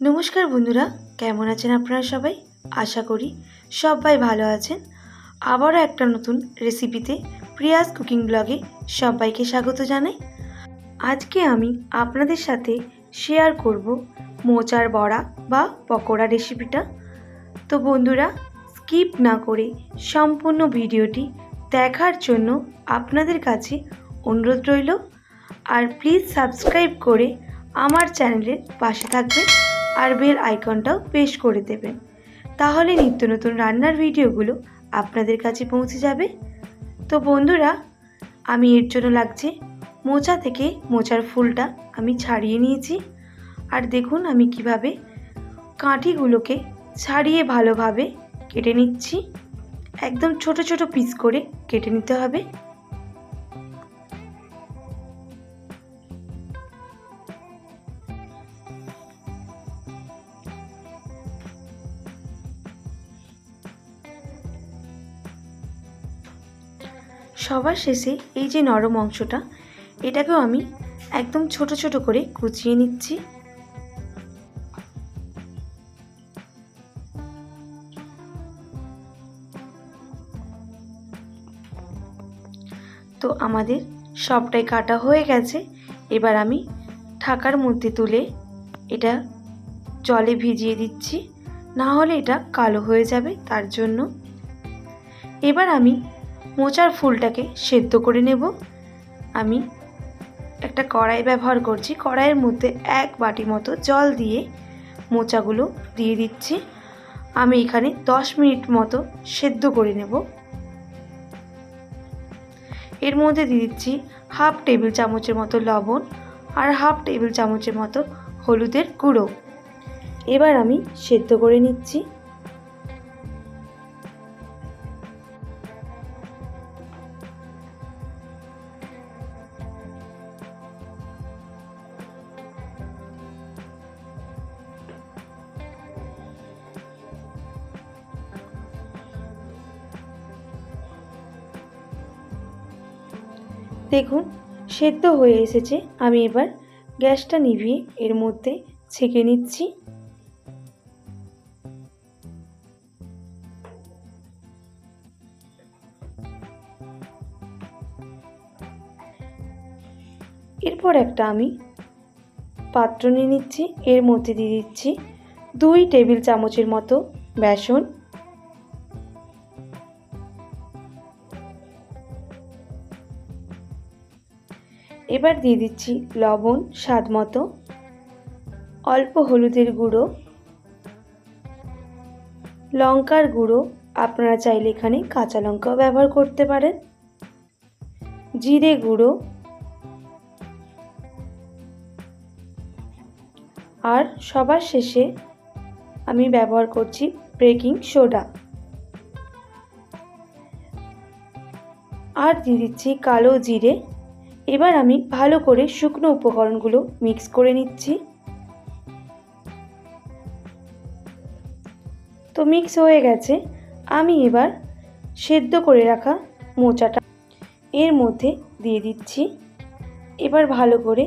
নমস্কার বন্ধুরা, কেমন আছেন আপনারা সবাই? আশা করি সবাই ভালো আছেন। আবারও একটা নতুন রেসিপিতে প্রিয়াস কুকিং ব্লগে সবাইকে স্বাগত জানাই। আজকে আমি আপনাদের সাথে শেয়ার করব মোচার বড়া বা পকোড়া রেসিপিটা তো বন্ধুরা স্কিপ না করে সম্পূর্ণ ভিডিওটি দেখার জন্য আপনাদের কাছে অনুরোধ রইল। আর প্লিজ সাবস্ক্রাইব করে আমার চ্যানেলের পাশে থাকবেন। আর বেল আইকনটাও প্রেস করে দেবেন। তাহলে নিত্য নতুন রান্নার ভিডিওগুলো আপনাদের কাছে পৌঁছে যাবে। তো বন্ধুরা, আমি এর জন্য লাগছে মোচা থেকে মোচার ফুলটা আমি ছাড়িয়ে নিয়েছি। আর দেখুন আমি কীভাবে কাঁঠিগুলোকে ছাড়িয়ে ভালোভাবে কেটে নিচ্ছি। একদম ছোট ছোট পিস করে কেটে নিতে হবে। সবার শেষে এই যে নরম অংশটা, এটাকেও আমি একদম ছোট ছোট করে কুচিয়ে নিচ্ছি। তো আমাদের সবটাই কাটা হয়ে গেছে। এবার আমি ঢাকার মধ্যে তুলে এটা জলে ভিজিয়ে দিচ্ছি। না হলে এটা কালো হয়ে যাবে, তার জন্য। এবার আমি মোচার ফুলটাকে সেদ্ধ করে নেব। আমি একটা কড়াই ব্যবহার করছি। কড়াইয়ের মধ্যে এক বাটি মতো জল দিয়ে মোচাগুলো দিয়ে দিচ্ছি। আমি এখানে দশ মিনিট মতো সেদ্ধ করে নেব। এর মধ্যে দিয়ে দিচ্ছি হাফ টেবিল চামচের মতো লবণ আর হাফ টেবিল চামচের মতো হলুদের গুঁড়ো। এবার আমি সেদ্ধ করে নিচ্ছি। দেখুন, সেদ্ধ হয়ে এসেছে। আমি এবার গ্যাসটা নিভিয়ে এর মধ্যে ছেঁকে নিচ্ছি। এরপর একটা আমি পাত্র নিয়ে নিচ্ছি। এর মধ্যে দিয়ে দিচ্ছি দুই টেবিল চামচের মতো বেসন। এবার দিয়ে দিচ্ছি লবণ, স্বাদ মতো। অল্প হলুদের গুঁড়ো। লঙ্কার গুঁড়ো, আপনারা চাইলে এখানে কাঁচা লঙ্কাও ব্যবহার করতে পারেন। জিরে গুঁড়ো। আর সবার শেষে আমি ব্যবহার করছি বেকিং সোডা। আর দিয়ে দিচ্ছি কালো জিরে। এবার আমি ভালো করে শুকনো উপকরণগুলো মিক্স করে নিচ্ছি। তো মিক্স হয়ে গেছে, আমি এবার সেদ্ধ করে রাখা মোচাটা এর মধ্যে দিয়ে দিচ্ছি। এবার ভালো করে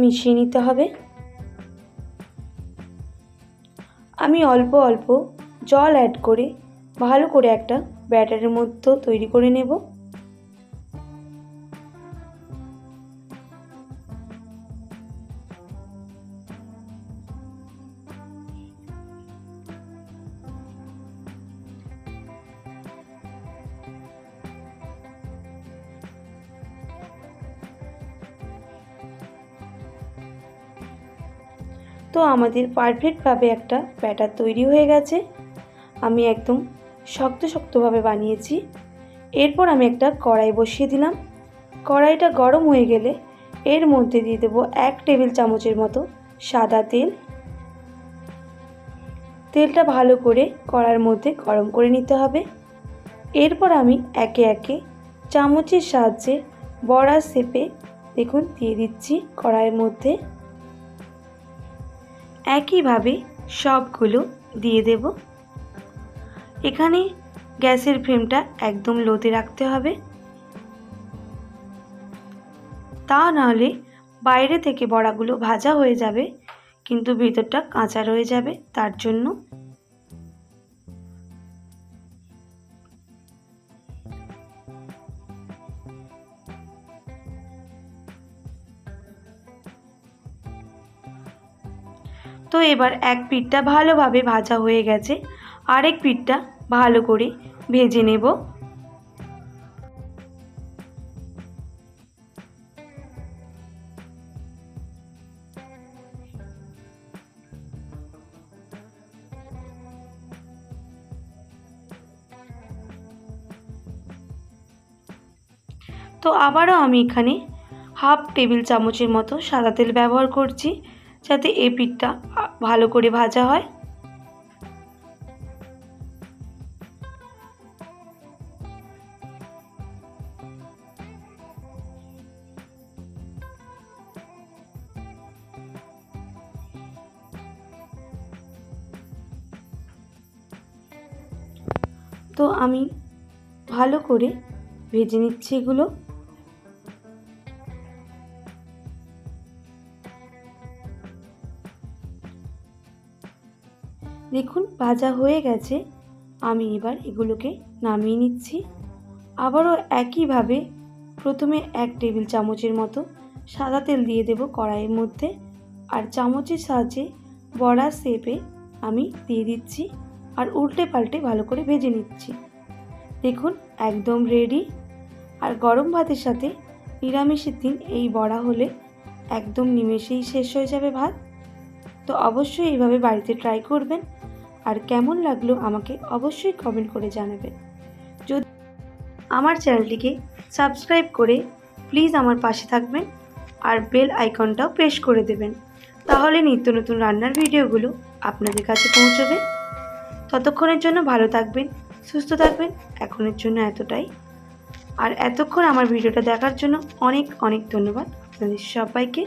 মিশিয়ে নিতে হবে। আমি অল্প অল্প জল অ্যাড করে ভালো করে একটা ব্যাটারের মধ্যে তৈরি করে নেব। তো আমাদের পারফেক্টভাবে একটা ব্যাটার তৈরি হয়ে গেছে। আমি একদম শক্ত শক্তভাবে বানিয়েছি। এরপর আমি একটা কড়াই বসিয়ে দিলাম। কড়াইটা গরম হয়ে গেলে এর মধ্যে দিয়ে দেবো এক টেবিল চামচের মতো সাদা তেল। তেলটা ভালো করে কড়ার মধ্যে গরম করে নিতে হবে। এরপর আমি একে একে চামচের সাহায্যে বড়া শেপে দেখুন দিয়ে দিচ্ছি কড়াইয়ের মধ্যে। একইভাবে সবগুলো দিয়ে দেব। এখানে গ্যাসের ফ্লেমটা একদম লোতে রাখতে হবে। তা নাহলে বাইরে থেকে বড়াগুলো ভাজা হয়ে যাবে, কিন্তু ভেতরটা কাঁচা রয়ে যাবে, তার জন্য তো এবার এক পিঠটা ভালোভাবে ভাজা হয়ে গেছে। আরেক পিঠটা ভালো করে ভেজে নেব। তো আবারও আমি এখানে হাফ টেবিল চামচের মতো সাদা তেল ব্যবহার করছি। যাতে এই পিঠটা ভালো করে ভাজা হয়। তো আমি ভালো করে ভেজে নিচ্ছি এগুলো। দেখুন ভাজা হয়ে গেছে। আমি এবার এগুলোকে নামিয়ে নিচ্ছি। আবারও একইভাবে প্রথমে এক টেবিল চামচের মতো সাদা তেল দিয়ে দেব কড়াইয়ের মধ্যে। আর চামচের সাহায্যে বড়া শেপে আমি দিয়ে দিচ্ছি আর উল্টে পাল্টে ভালো করে ভেজে নিচ্ছি। দেখুন, একদম রেডি আর গরম ভাতের সাথে নিরামিষের দিন এই বড়া হলে একদম নিমেষেই শেষ হয়ে যাবে ভাত। তো অবশ্যই এইভাবে বাড়িতে ট্রাই করবেন। আর কেমন লাগল আমাকে অবশ্যই কমেন্ট করে জানাবেন। যদি আমার চ্যানেলটিকে সাবস্ক্রাইব করে প্লিজ আমার পাশে থাকবেন আর বেল আইকনটাও প্রেস করে দেবেন। তাহলে নিত্য নতুন রান্নার ভিডিওগুলো আপনাদের কাছে পৌঁছবে। ততক্ষণের জন্য ভালো থাকবেন, সুস্থ থাকবেন, এখনের জন্য এতটাই। আর এতক্ষণ আমার ভিডিওটা দেখার জন্য অনেক অনেক ধন্যবাদ। আপনাদের সবাইকে